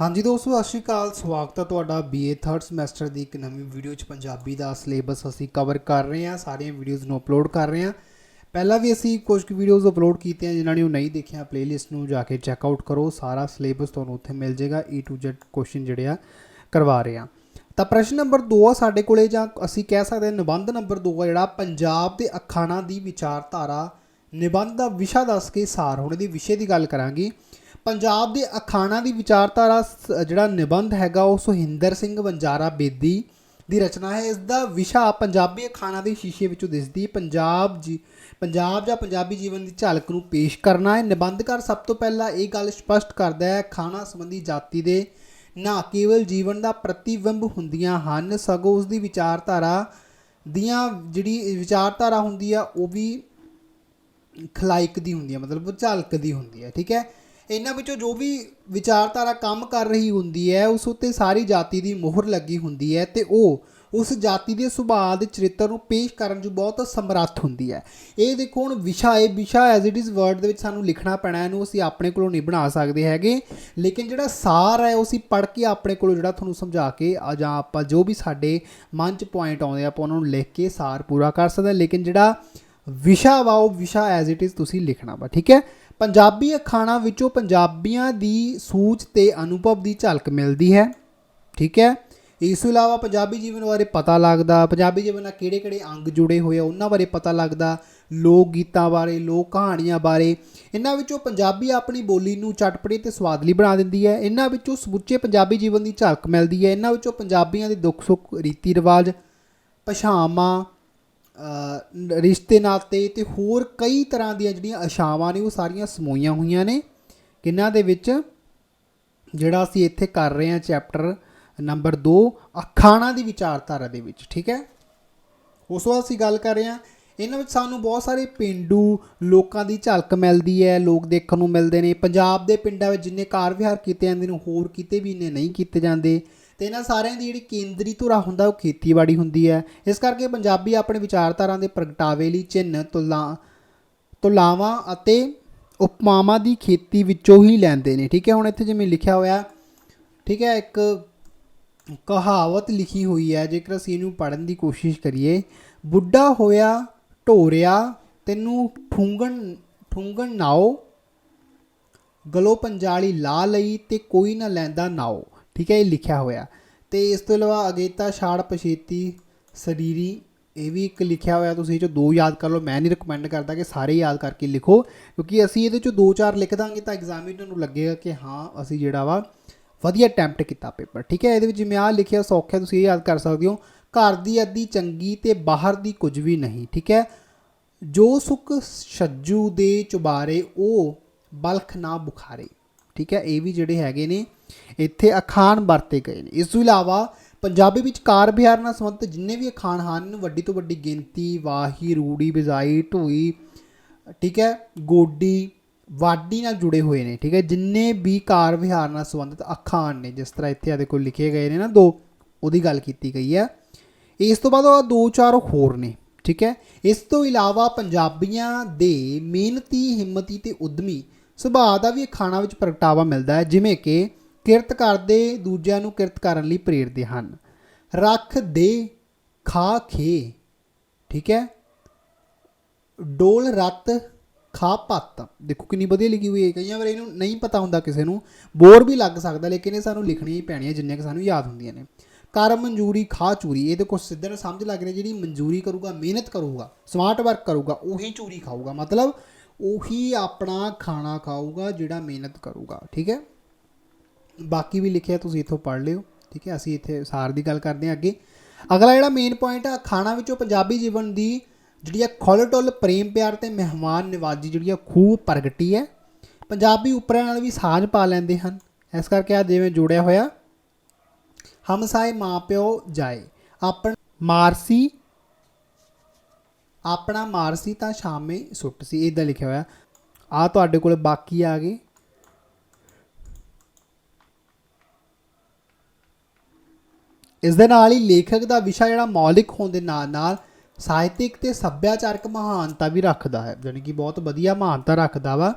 ਹਾਂਜੀ ਦੋਸਤੋ, ਸਤਿ ਸ਼੍ਰੀ ਅਕਾਲ। ਸਵਾਗਤ ਹੈ ਤੁਹਾਡਾ BA 3rd ਸਮੈਸਟਰ ਦੀ ਇੱਕ ਨਵੀਂ ਵੀਡੀਓ 'ਚ। ਪੰਜਾਬੀ ਦਾ ਸਿਲੇਬਸ ਅਸੀਂ ਕਵਰ ਕਰ ਰਹੇ ਹਾਂ। ਸਾਰੀਆਂ ਵੀਡੀਓਜ਼ ਨੂੰ ਅਪਲੋਡ ਕਰ ਰਹੇ ਹਾਂ। ਪਹਿਲਾਂ ਵੀ ਅਸੀਂ ਕੁਝ ਕੁ ਵੀਡੀਓਜ਼ ਅਪਲੋਡ ਕੀਤੀਆਂ, ਜਿਨ੍ਹਾਂ ਨੇ ਉਹ ਨਹੀਂ ਦੇਖਿਆ ਪਲੇਲਿਸਟ ਨੂੰ ਜਾ ਕੇ ਚੈੱਕ ਆਊਟ ਕਰੋ। ਸਾਰਾ ਸਿਲੇਬਸ ਤੁਹਾਨੂੰ ਉੱਥੇ ਮਿਲ ਜਾਏਗਾ। E to Z ਕੁਐਸਚਨ ਜਿਹੜੇ ਆ, ਕਰਵਾ ਰਹੇ ਹਾਂ। ਤਾਂ ਪ੍ਰਸ਼ਨ ਨੰਬਰ 2 ਆ ਸਾਡੇ ਕੋਲੇ, ਜਾਂ ਅਸੀਂ ਕਹਿ ਸਕਦੇ ਹਾਂ ਨਿਬੰਧ ਨੰਬਰ 2 ਆ ਜਿਹੜਾ, ਪੰਜਾਬ ਦੇ ਅਖਾਣਾਂ ਦੀ ਵਿਚਾਰਧਾਰਾ ਨਿਬੰਧ ਦਾ ਵਿਸ਼ਾ ਦੱਸ ਕੇ ਸਾਰ ਹੁਣ ਇਹਦੀ ਵਿਸ਼ੇ ਦੀ ਗੱਲ ਕਰਾਂਗੇ। ਪੰਜਾਬ ਦੇ ਅਖਾਣਾਂ ਦੀ ਵਿਚਾਰਧਾਰਾ ਸ- ਜਿਹੜਾ ਨਿਬੰਧ ਹੈਗਾ ਉਹ ਸੁਹਿੰਦਰ ਸਿੰਘ ਵੰਜਾਰਾ ਬੇਦੀ ਦੀ ਰਚਨਾ ਹੈ। ਇਸ ਦਾ ਵਿਸ਼ਾ ਪੰਜਾਬੀ ਅਖਾਣਾਂ ਦੇ ਸ਼ੀਸ਼ੇ ਵਿੱਚੋਂ ਦਿਸਦੀ ਪੰਜਾਬ ਜੀ, ਪੰਜਾਬ ਜਾਂ ਪੰਜਾਬੀ ਜੀਵਨ ਦੀ ਝਲਕ ਨੂੰ ਪੇਸ਼ ਕਰਨਾ ਹੈ। ਨਿਬੰਧਕਾਰ ਸਭ ਤੋਂ ਪਹਿਲਾਂ ਇਹ ਗੱਲ ਸਪਸ਼ਟ ਕਰਦਾ ਹੈ ਖਾਣਾ ਸੰਬੰਧੀ ਜਾਤੀ ਦੇ ਨਾ ਕੇਵਲ ਜੀਵਨ ਦਾ ਪ੍ਰਤੀਬਿੰਬ ਹੁੰਦੀਆਂ ਹਨ, ਸਗੋਂ ਉਸ ਦੀ ਵਿਚਾਰਧਾਰਾ ਦੀਆਂ ਜਿਹੜੀ ਵਿਚਾਰਧਾਰਾ ਹੁੰਦੀ ਆ, ਉਹ ਵੀ ਖਲਾਇਕ ਦੀ ਹੁੰਦੀ ਹੈ ਮਤਲਬ ਉਹ ਝਲਕਦੀ ਹੁੰਦੀ ਹੈ ਠੀਕ ਹੈ? ਇਹਨਾਂ ਵਿੱਚੋਂ ਜੋ ਵੀ ਵਿਚਾਰਧਾਰਾ ਕੰਮ ਕਰ ਰਹੀ ਹੁੰਦੀ ਹੈ, ਉਸ ਉੱਤੇ ਸਾਰੀ ਜਾਤੀ ਦੀ ਮੋਹਰ ਲੱਗੀ ਹੁੰਦੀ ਹੈ ਤੇ ਉਹ ਉਸ ਜਾਤੀ ਦੇ ਸੁਭਾਅ ਦੇ ਚਰਿੱਤਰ ਨੂੰ ਪੇਸ਼ ਕਰਨ 'ਚ ਬਹੁਤ ਸਮਰੱਥ ਹੁੰਦੀ ਹੈ। ਇਹ ਦੇਖੋ ਹੁਣ ਵਿਸ਼ਾ, ਇਹ ਵਿਸ਼ਾ ਐਜ਼ ਇਟ ਇਜ਼ ਵਰਡ ਦੇ ਵਿੱਚ ਸਾਨੂੰ ਲਿਖਣਾ ਪੈਣਾ ਇਹਨੂੰ ਅਸੀਂ ਆਪਣੇ ਕੋਲੋਂ ਨਹੀਂ ਬਣਾ ਸਕਦੇ ਹੈਗੇ। ਲੇਕਿਨ ਜਿਹੜਾ ਸਾਰ ਹੈ, ਉਹ ਅਸੀਂ ਪੜ੍ਹ ਕੇ ਆਪਣੇ ਕੋਲੋਂ ਜਿਹੜਾ ਤੁਹਾਨੂੰ ਸਮਝਾ ਕੇ ਆ ਜਾਂ ਆਪਾਂ ਜੋ ਵੀ ਸਾਡੇ ਮਨ 'ਚ ਪੁਆਇੰਟ ਆਉਂਦੇ ਆ, ਆਪਾਂ ਉਹਨਾਂ ਨੂੰ ਲਿਖ ਕੇ ਸਾਰ ਪੂਰਾ ਕਰ ਸਕਦੇ ਲੇਕਿਨ ਜਿਹੜਾ ਵਿਸ਼ਾ ਵਾ, ਉਹ ਵਿਸ਼ਾ ਐਜ਼ ਇਟ ਇਜ਼ ਤੁਸੀਂ ਲਿਖਣਾ ਵਾ, ਠੀਕ ਹੈ? ਪੰਜਾਬੀ ਅਖਾਣਾਂ ਵਿੱਚੋਂ ਪੰਜਾਬੀਆਂ ਦੀ ਸੂਝ ਤੇ ਅਨੁਭਵ ਦੀ ਝਲਕ ਮਿਲਦੀ ਹੈ, ਠੀਕ ਹੈ? ਇਸ ਤੋਂ ਇਲਾਵਾ ਪੰਜਾਬੀ ਜੀਵਨ ਬਾਰੇ ਪਤਾ ਲੱਗਦਾ, ਪੰਜਾਬੀ ਜੀਵਨ ਨਾਲ ਕਿਹੜੇ-ਕਿਹੜੇ ਅੰਗ ਜੁੜੇ ਹੋਏ ਆ, ਉਹਨਾਂ ਬਾਰੇ ਪਤਾ ਲੱਗਦਾ, ਲੋਕ ਗੀਤਾਂ ਬਾਰੇ, ਲੋਕ ਕਹਾਣੀਆਂ ਬਾਰੇ, ਇਹਨਾਂ ਵਿੱਚੋਂ ਪੰਜਾਬੀ ਆਪਣੀ ਬੋਲੀ ਨੂੰ ਚਟਪਟੀ ਤੇ ਸਵਾਦਲੀ ਬਣਾ ਦਿੰਦੀ ਹੈ, ਇਹਨਾਂ ਵਿੱਚੋਂ ਸਮੁੱਚੇ ਪੰਜਾਬੀ ਜੀਵਨ ਦੀ ਝਲਕ ਮਿਲਦੀ ਹੈ, ਇਹਨਾਂ ਵਿੱਚੋਂ ਪੰਜਾਬੀਆਂ ਦੇ ਦੁੱਖ ਸੁੱਖ ਰੀਤੀ ਰਿਵਾਜ ਭਾਸ਼ਾਵਾਂ ਰਿਸ਼ਤੇ ਨਾਤੇ ਤੇ ਹੋਰ ਕਈ ਤਰ੍ਹਾਂ ਦੀਆਂ ਜਿਹੜੀਆਂ ਆਸ਼ਾਵਾਂ ਨੇ, ਉਹ ਸਾਰੀਆਂ ਸਮੋਈਆਂ ਹੋਈਆਂ ਨੇ। ਕਿੰਨਾਂ ਦੇ ਵਿੱਚ? ਜਿਹੜਾ ਅਸੀਂ ਇੱਥੇ ਕਰ ਰਹੇ ਹਾਂ ਚੈਪਟਰ ਨੰਬਰ 2 ਅਖਾਣਾ ਦੀ ਵਿਚਾਰਧਾਰਾ ਦੇ ਵਿੱਚ, ਠੀਕ ਹੈ? ਉਸ ਤੋਂ ਬਾਅਦ ਅਸੀਂ ਗੱਲ ਕਰ ਰਹੇ ਹਾਂ, ਇਹਨਾਂ ਵਿੱਚ ਸਾਨੂੰ ਬਹੁਤ ਸਾਰੇ ਪਿੰਡੂ ਲੋਕਾਂ ਦੀ ਝਲਕ ਮਿਲਦੀ ਹੈ, ਲੋਕ ਦੇਖਣ ਨੂੰ ਮਿਲਦੇ ਨੇ। ਪੰਜਾਬ ਦੇ ਪਿੰਡਾਂ ਵਿੱਚ ਜਿੰਨੇ ਕਾਰ ਵਿਹਾਰ ਕੀਤੇ ਜਾਂਦੇ ਨੇ, ਹੋਰ ਕਿਤੇ ਵੀ ਨੇ ਨਹੀਂ ਕੀਤੇ ਜਾਂਦੇ। ਤੇ ਇਹਨਾਂ ਸਾਰਿਆਂ ਦੀ ਜਿਹੜੀ ਕੇਂਦਰੀ ਧੁਰਾ ਹੁੰਦਾ ਉਹ ਖੇਤੀਬਾੜੀ ਹੁੰਦੀ ਹੈ। ਇਸ ਕਰਕੇ ਪੰਜਾਬੀ ਆਪਣੇ ਵਿਚਾਰਧਾਰਾ ਦੇ ਪ੍ਰਗਟਾਵੇ ਲਈ ਚਿੰਨ੍ਹ, ਤੁਲਾ, ਤੁਲਾਵਾਂ ਅਤੇ ਉਪਮਾਵਾਂ ਦੀ ਖੇਤੀ ਵਿੱਚੋਂ ਹੀ ਲੈਂਦੇ ਨੇ। ਠੀਕ ਹੈ, ਹੁਣ ਇੱਥੇ ਜਿਵੇਂ ਲਿਖਿਆ ਹੋਇਆ, ਠੀਕ ਹੈ, ਇੱਕ ਕਹਾਵਤ ਲਿਖੀ ਹੋਈ ਹੈ, ਜੇਕਰ ਅਸੀਂ ਇਹਨੂੰ ਪੜਨ ਦੀ ਕੋਸ਼ਿਸ਼ ਕਰੀਏ, ਬੁੱਢਾ ਹੋਇਆ, ਢੋਰਿਆ, ਤੈਨੂੰ ਠੁੰਗਣ ਠੁੰਗਣ ਨਾਓ, ਗਲੋ ਪੰਜਾਲੀ ਲਾ ਲਈ ਤੇ ਕੋਈ ਨਾ ਲੈਂਦਾ ਨਾਓ। ਠੀਕ ਹੈ, ਇਹ ਲਿਖਿਆ ਹੋਇਆ। ਤੇ ਇਸ ਤੋਂ ਇਲਾਵਾ ਅਗੇਤਾ, ਛਾੜ, ਪਛੇਤੀ, ਸਰੀਰੀ, ਇਹ ਵੀ ਇੱਕ ਲਿਖਿਆ ਹੋਇਆ ਤੁਸੀਂ ਇਹ ਚੋਂ ਦੋ ਯਾਦ ਕਰ ਲਓ। ਮੈਂ ਨਹੀਂ ਰეკਮੈਂਡ ਕਰਦਾ ਕਿ ਸਾਰੇ ਯਾਦ ਕਰਕੇ ਲਿਖੋ, ਕਿਉਂਕਿ ਅਸੀਂ ਇਹਦੇ ਚੋਂ ਦੋ ਚਾਰ ਲਿਖ ਦਾਂਗੇ ਤਾਂ ਐਗਜ਼ਾਮੀਨਰ ਨੂੰ ਲੱਗੇਗਾ ਕਿ ਹਾਂ, ਅਸੀਂ ਜਿਹੜਾ ਵਾ ਵਧੀਆ ਅਟੈਂਪਟ ਕੀਤਾ ਪੇਪਰ ਠੀਕ ਹੈ। ਇਹਦੇ ਵਿੱਚ ਜਿਵੇਂ ਆ ਲਿਖਿਆ ਸੌਖਿਆ ਤੁਸੀਂ ਇਹ ਯਾਦ ਕਰ ਸਕਦੇ ਹੋ, ਘਰ ਦੀ ਅੱਧੀ ਚੰਗੀ ਤੇ ਬਾਹਰ ਦੀ ਕੁਝ ਵੀ ਨਹੀਂ, ਠੀਕ ਹੈ। ਜੋ ਸੁਖ ਛੱਜੂ ਦੇ ਚੁਬਾਰੇ, ਉਹ ਬਲਖ ਨਾ ਬੁਖਾਰੇ, ਠੀਕ ਹੈ। ਇਹ ਵੀ ਜਿਹੜੇ ਹੈਗੇ ਨੇ ਇੱਥੇ ਅਖਾਣ ਵਰਤੇ ਗਏ ਨੇ। ਇਸ ਤੋਂ ਇਲਾਵਾ ਪੰਜਾਬੀ ਵਿੱਚ ਕਾਰ ਵਿਹਾਰ ਨਾਲ ਸੰਬੰਧਿਤ ਜਿੰਨੇ ਵੀ ਅਖਾਣ ਹਨ ਵੱਡੀ ਤੋਂ ਵੱਡੀ ਗਿਣਤੀ, ਵਾਹੀ, ਰੂੜੀ, ਬਿਜ਼ਾਈ, ਢੋਈ, ਠੀਕ ਹੈ, ਗੋਡੀ, ਵਾਢੀ ਨਾਲ ਜੁੜੇ ਹੋਏ ਨੇ, ਠੀਕ ਹੈ। ਜਿੰਨੇ ਵੀ ਕਾਰ ਵਿਹਾਰ ਨਾਲ ਸੰਬੰਧਿਤ ਅਖਾਣ ਨੇ, ਜਿਸ ਤਰ੍ਹਾਂ ਇੱਥੇ ਆਦੇ ਕੋਲ ਲਿਖੇ ਗਏ ਨੇ ਨਾ ਦੋ, ਉਹਦੀ ਗੱਲ ਕੀਤੀ ਗਈ ਹੈ। ਇਸ ਤੋਂ ਬਾਅਦ ਉਹ ਦੋ ਚਾਰ ਹੋਰ ਨੇ, ਠੀਕ ਹੈ। ਇਸ ਤੋਂ ਇਲਾਵਾ ਪੰਜਾਬੀਆਂ ਦੇ ਮਿਹਨਤੀ, ਹਿੰਮਤੀ ਤੇ ਉਦਮੀ ਸੁਭਾਅ ਦਾ ਵੀ ਖਾਣਾ ਵਿੱਚ ਪ੍ਰਗਟਾਵਾ ਮਿਲਦਾ ਹੈ। ਜਿਵੇਂ ਕਿ ਕਿਰਤ ਕਰਦੇ ਦੂਜਿਆਂ ਨੂੰ ਕਿਰਤ ਕਰਨ ਲਈ ਪ੍ਰੇਰਦੇ ਹਨ। ਰੱਖ ਦੇ, ਖਾ ਖੇ, ਠੀਕ ਹੈ? ਡੋਲ ਰੱਤ, ਖਾ ਪੱਤ। ਦੇਖੋ ਕਿੰਨੀ ਵਧੀਆ ਲਿਖੀ ਹੋਈ ਹੈ। ਕਈਆਂ ਵਾਰ ਇਹਨੂੰ ਨਹੀਂ ਪਤਾ ਹੁੰਦਾ ਕਿਸੇ ਨੂੰ। ਬੋਰ ਵੀ ਲੱਗ ਸਕਦਾ, ਲੇਕਿਨ ਇਹ ਸਾਨੂੰ ਲਿਖਣੀਆਂ ਹੀ ਪੈਣੀਆਂ ਜਿੰਨੀਆਂ ਕਿ ਸਾਨੂੰ ਯਾਦ ਹੁੰਦੀਆਂ ਨੇ। ਕਰ ਮਨਜ਼ੂਰੀ, ਖਾ, ਚੂਰੀ। ਇਹ ਤੇ ਕੁਝ ਸਿੱਧੇ ਨਾਲ ਸਮਝ ਲੱਗ ਰਿਹਾ ਜਿਹੜੀ ਮਨਜ਼ੂਰੀ ਕਰੂਗਾ, ਮਿਹਨਤ ਕਰੂਗਾ, ਸਮਾਰਟ ਵਰਕ ਕਰੂਗਾ, ਉਹੀ ਚੂਰੀ ਖਾਊਗਾ। ਮਤਲਬ ਉਹੀ ਆਪਣਾ ਖਾਣਾ ਖਾਊਗਾ ਜਿਹੜਾ ਮਿਹਨਤ ਕਰੂਗਾ, ਠੀਕ ਹੈ? ਬਾਕੀ ਵੀ ਲਿਖਿਆ ਤੁਸੀਂ ਇੱਥੋਂ ਪੜ੍ਹ ਲਿਓ, ਠੀਕ ਹੈ? ਅਸੀਂ ਇੱਥੇ ਸਾਰ ਦੀ ਗੱਲ ਕਰਦੇ ਹਾਂ ਅੱਗੇ। ਅਗਲਾ ਜਿਹੜਾ ਮੇਨ ਪੁਆਇੰਟ ਆ, ਖਾਣਾ ਵਿੱਚੋਂ ਪੰਜਾਬੀ ਜੀਵਨ ਦੀ ਜਿਹੜੀ ਆ ਖੁੱਲ੍ਹ-ਡੁੱਲ ਪ੍ਰੇਮ ਪਿਆਰ ਤੇ ਮਹਿਮਾਨ ਨਿਵਾਜੀ ਜਿਹੜੀ ਆ ਖੂਬ ਪ੍ਰਗਟੀ ਹੈ। ਪੰਜਾਬੀ ਉਪਰਿਆਂ ਨਾਲ ਵੀ ਸਾਂਝ ਪਾ ਲੈਂਦੇ ਹਨ। ਇਸ ਕਰਕੇ ਆ ਜਿਵੇਂ ਜੁੜਿਆ ਹੋਇਆ ਹਮਸਾਏ ਮਾਪਿਓ ਜਾਏ। ਆਪਣ ਮਾਰਸੀ, ਆਪਣਾ ਮਾਰਸੀ ਤਾਂ ਸ਼ਾਮੇ ਸੁੱਟ ਸੀ ਇਦਾਂ ਲਿਖਿਆ ਹੋਇਆ। ਆ ਤੁਹਾਡੇ ਕੋਲ ਬਾਕੀ ਆ ਗਏ। ਇਸ ਦੇ ਨਾਲ ਹੀ ਲੇਖਕ ਦਾ ਵਿਸ਼ਾ ਜਿਹੜਾ ਮੌਲਿਕ ਹੋਣ ਦੇ ਨਾਲ ਨਾਲ ਸਾਹਿਤਿਕ ਤੇ ਸੱਭਿਆਚਾਰਕ ਮਹਾਨਤਾ ਵੀ ਰੱਖਦਾ ਹੈ, ਜਾਣੀ ਕਿ ਬਹੁਤ ਵਧੀਆ ਮਹਾਨਤਾ ਰੱਖਦਾ ਵਾ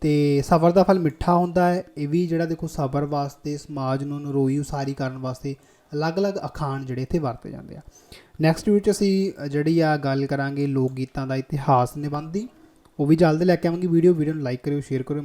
ਤੇ ਸਬਰ ਦਾ ਫਲ ਮਿੱਠਾ ਹੁੰਦਾ ਹੈ। ਇਹ ਵੀ ਜਿਹੜਾ ਦੇਖੋ ਸਬਰ ਵਾਸਤੇ, ਸਮਾਜ ਨੂੰ ਨਰੋਈ ਉਸਾਰੀ ਕਰਨ ਵਾਸਤੇ ਅਲੱਗ-ਅਲੱਗ ਅਖਾਣ ਜਿਹੜੇ ਇੱਥੇ ਵਰਤੇ ਜਾਂਦੇ ਆ। ਨੈਕਸਟ ਵੀਡੀਓ ਚ ਅਸੀਂ ਜਿਹੜੀ ਆ ਗੱਲ ਕਰਾਂਗੇ ਲੋਕ ਗੀਤਾਂ ਦਾ ਇਤਿਹਾਸ ਨਿਬੰਧ। ਦੀ ਉਹ ਵੀ ਜਲਦ ਲੈ ਕੇ ਆਵਾਂਗੇ। ਵੀਡੀਓ ਵੀਡੀਓ ਨੂੰ ਲਾਈਕ ਕਰਿਓ ਸ਼ੇਅਰ ਕਰਿਓ।